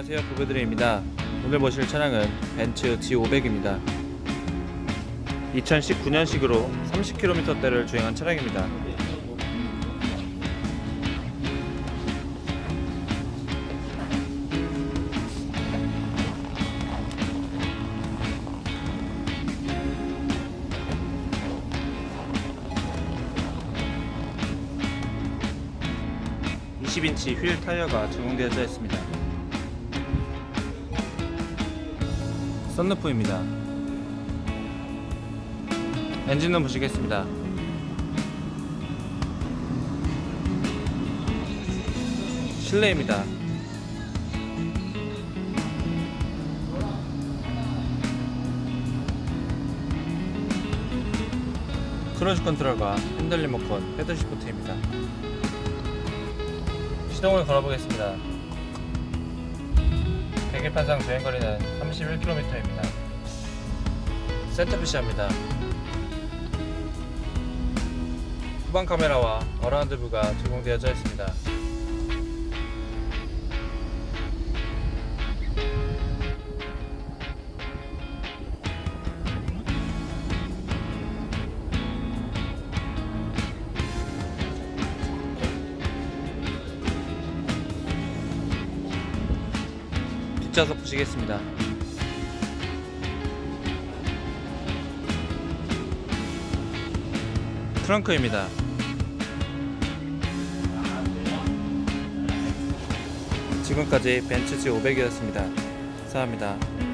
안녕하세요. 부부드림입니다. 오늘 보실 차량은 벤츠 G500입니다. 2019년식으로 30km대를 주행한 차량입니다. (20인치) 휠 타이어가 적용되어져 있습니다 썬루프입니다. 엔진룸 보시겠습니다. 실내입니다. 크루즈 컨트롤과 핸들 리모컨, 패드 시프트입니다. 시동을 걸어보겠습니다. 계기판상 주행거리는 31km입니다. 센터피시합니다. 후방 카메라와 어라운드 뷰가 제공되어져 있습니다. 뒷좌석 보시겠습니다. 트렁크입니다. 지금까지 벤츠 G500이었습니다. 감사합니다.